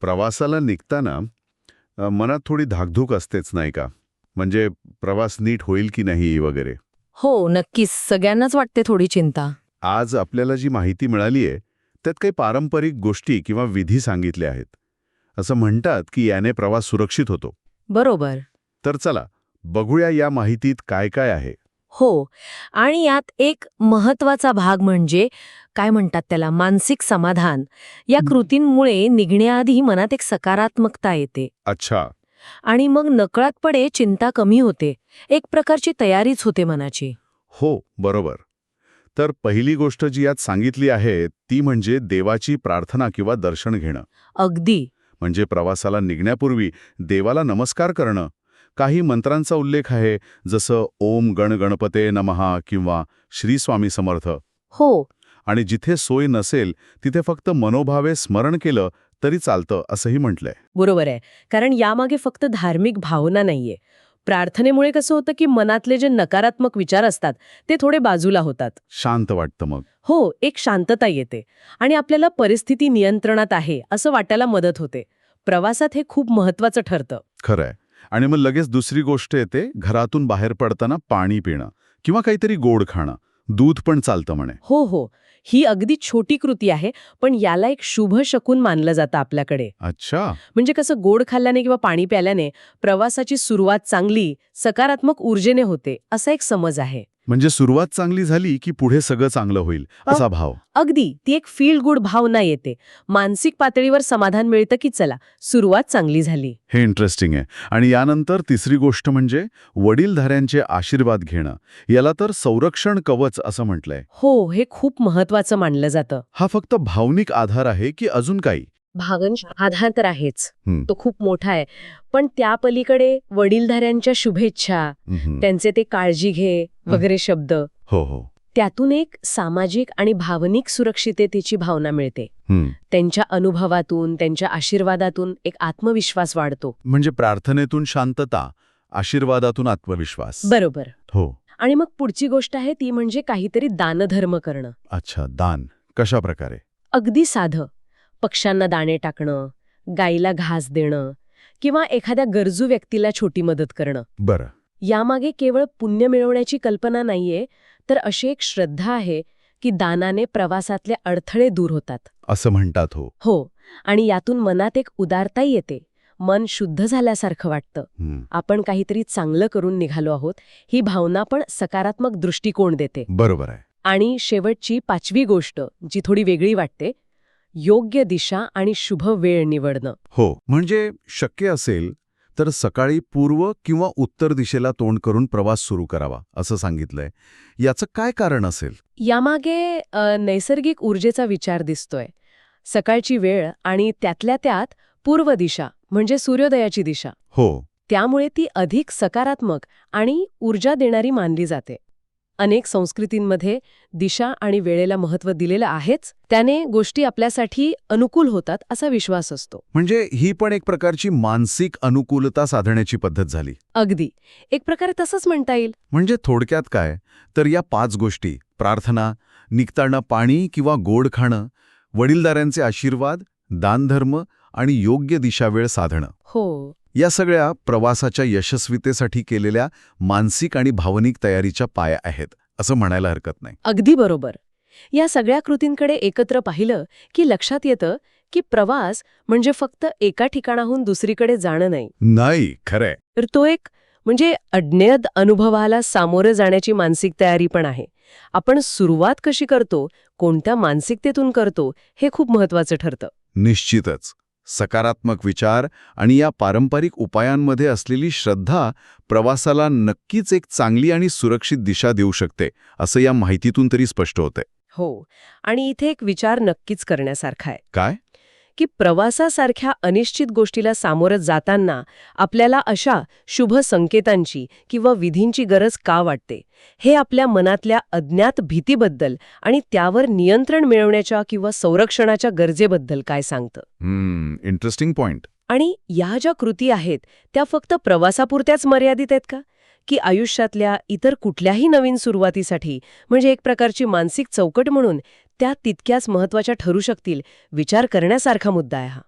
प्रवासाला निघताना मनात थोडी धाकधूक असतेच नाही का? म्हणजे प्रवास नीट होईल की नाही वगैरे. हो नक्कीच. सगळ्यांनाच वाटते थोडी चिंता. आज आपल्याला जी माहिती मिळाली आहे त्यात काही पारंपरिक गोष्टी किंवा विधी सांगितल्या आहेत. असं म्हणतात की याने प्रवास सुरक्षित होतो. बरोबर. तर चला बघूया या माहितीत काय काय आहे. हो. आणि यात एक महत्त्वाचा भाग म्हणजे काय म्हणतात त्याला मानसिक समाधान. या. कृतींमुळे निघण्याआधी मनात एक सकारात्मकता येते. अच्छा. आणि मग नकळतपणे चिंता कमी होते. एक प्रकारची तयारीच होते मनाची. हो बरोबर. तर पहिली गोष्ट जी यात सांगितली आहे ती म्हणजे देवाची प्रार्थना किंवा दर्शन घेणं. अगदी. म्हणजे प्रवासाला निघण्यापूर्वी देवाला नमस्कार करणं. काही मंत्रांचा उल्लेख आहे जसं ओम गण गणपते नमहा किंवा श्री स्वामी समर्थ. हो. आणि जिथे सोय नसेल तिथे फक्त मनोभावे स्मरण केलं तरी चालतं असंही म्हटलंय. बरोबर आहे. कारण यामागे फक्त धार्मिक भावना नाहीये. प्रार्थनेमुळे कसं होतं की मनातले जे नकारात्मक विचार असतात ते थोडे बाजूला होतात. शांत वाटतं मग. हो एक शांतता येते. आणि आपल्याला परिस्थिती नियंत्रणात आहे असं वाटायला मदत होते. प्रवासात हे खूप महत्वाचं ठरतं. खरंय. आणि मग लगेच दुसरी गोष्ट येते घरातून बाहेर पडताना पाणी पिणं किंवा काहीतरी गोड खाणं. दूध पण चालतं म्हणे. हो हो. ही अगदी छोटी कृती आहे पण याला एक शुभ शकून मानलं जातं आपल्याकडे. अच्छा. म्हणजे कसं गोड खाल्ल्याने किंवा पाणी प्याल्याने प्रवासाची सुरुवात चांगली सकारात्मक ऊर्जेने होते असा एक समज आहे. म्हणजे सुरुवात चांगली झाली की पुढे सगळं चांगलं होईल असा भाव. अगदी. ती एक फील गुड भावना येते. मानसिक पातळीवर समाधान मिळतं की चला सुरुवात चांगली झाली. हे इंटरेस्टिंग आहे. आणि यानंतर तिसरी गोष्ट म्हणजे वडीलधाऱ्यांचे आशीर्वाद घेणं. याला तर संरक्षण कवच असं म्हटलंय. हो हे खूप महत्वाचं मानलं जातं. हा फक्त भावनिक आधार आहे की अजून काही? भागंश आधार तर आहेच. तो खूप मोठा आहे. पण त्या पलीकडे वडीलधाऱ्यांच्या शुभेच्छा. त्यांचे ते काळजी घे वगैरे शब्द. हो हो. त्यातून एक सामाजिक आणि भावनिक सुरक्षिततेची भावना मिळते. त्यांच्या अनुभवातून त्यांच्या आशीर्वादातून एक आत्मविश्वास वाढतो. म्हणजे प्रार्थनेतून शांतता आशीर्वादातून आत्मविश्वास. बरोबर. हो. आणि मग पुढची गोष्ट आहे ती म्हणजे काहीतरी दानधर्म करणं. अच्छा दान. कशा प्रकारे? अगदी साधं. पक्ष्यांना दाणे टाकणं गाईला घास देणं किंवा एखाद्या गरजू व्यक्तीला छोटी मदत करणं. बरं. यामागे केवळ पुण्य मिळवण्याची कल्पना नाहीये तर अशी एक श्रद्धा आहे की दानाने प्रवासातले अडथळे दूर होतात. असं म्हणतात हो. हो आणि यातून मनात एक उदारताही येते. मन शुद्ध झाल्यासारखं वाटतं. आपण काहीतरी चांगलं करून निघालो आहोत ही भावना पण सकारात्मक दृष्टिकोन देते. बरोबर आहे. आणि शेवटची पाचवी गोष्ट जी थोडी वेगळी वाटते योग्य दिशा आणि शुभ वेळ निवडणं. हो म्हणजे शक्य असेल तर सकाळी पूर्व किंवा उत्तर दिशेला तोंड करून प्रवास सुरू करावा असं सांगितलंय. याचं काय कारण असेल? यामागे नैसर्गिक ऊर्जेचा विचार दिसतोय. सकाळची वेळ आणि त्यातल्या त्यात पूर्व दिशा म्हणजे सूर्योदयाची दिशा. हो. त्यामुळे ती अधिक सकारात्मक आणि ऊर्जा देणारी मानली जाते. अनेक संस्कृतींमध्ये दिशा आणि वेळेला महत्त्व दिलेलं आहेच. त्याने गोष्टी आपल्यासाठी अनुकूल होतात असा विश्वास असतो. म्हणजे ही पण एक प्रकारची मानसिक अनुकूलता साधण्याची पद्धत झाली. अगदी. एक प्रकारे तसंच म्हणता येईल. म्हणजे थोडक्यात काय? तर या पाच गोष्टी प्रार्थना निघताना पाणी किंवा गोड खाणं वडीलधाऱ्यांचे आशीर्वाद दानधर्म आणि योग्य दिशावेळ साधणं. हो. या सगळ्या प्रवासाच्या यशस्वीतेसाठी केलेल्या मानसिक आणि भावनिक तयारीच्या पाया आहेत असं म्हणायला हरकत नाही. अगदी बरोबर. या सगळ्या कृतींकडे एकत्र पाहिलं की लक्षात येतं की प्रवास म्हणजे फक्त एका ठिकाणाहून दुसरीकडे जाणं नाही. नाही खरंय. तर तो एक म्हणजे अज्ञात अनुभवाला सामोरं जाण्याची मानसिक तयारी पण आहे. आपण सुरुवात कशी करतो कोणत्या मानसिकतेतून करतो हे खूप महत्वाचं ठरतं. निश्चितच. सकारात्मक विचार आणि या पारंपरिक उपायांमध्ये असलेली श्रद्धा प्रवासाला नक्कीच एक चांगली आणि सुरक्षित दिशा देऊ शकते असं या माहितीतून तरी स्पष्ट होतंय. हो आणि इथे एक विचार नक्कीच करण्यासारखा आहे. काय? की प्रवासासारख्या अनिश्चित गोष्टीला सामोरं जाताना आपल्याला अशा शुभ संकेतांची किंवा विधींची गरज का वाटते? हे आपल्या मनातल्या अज्ञात भीतीबद्दल आणि त्यावर नियंत्रण मिळवण्याच्या किंवा संरक्षणाच्या गरजेबद्दल काय सांगतं? हम्म इंटरेस्टिंग पॉइंट आणि या ज्या कृती आहेत त्या फक्त प्रवासापुरत्याच मर्यादित आहेत का? की आयुष्यातल्या इतर कुठल्याही नवीन सुरुवातीसाठी म्हणजे एक प्रकारची मानसिक चौकट म्हणून त्या तितक्याच महत्त्वाच्या ठरू शकतील विचार करण्यासारखा मुद्दा आहे हा.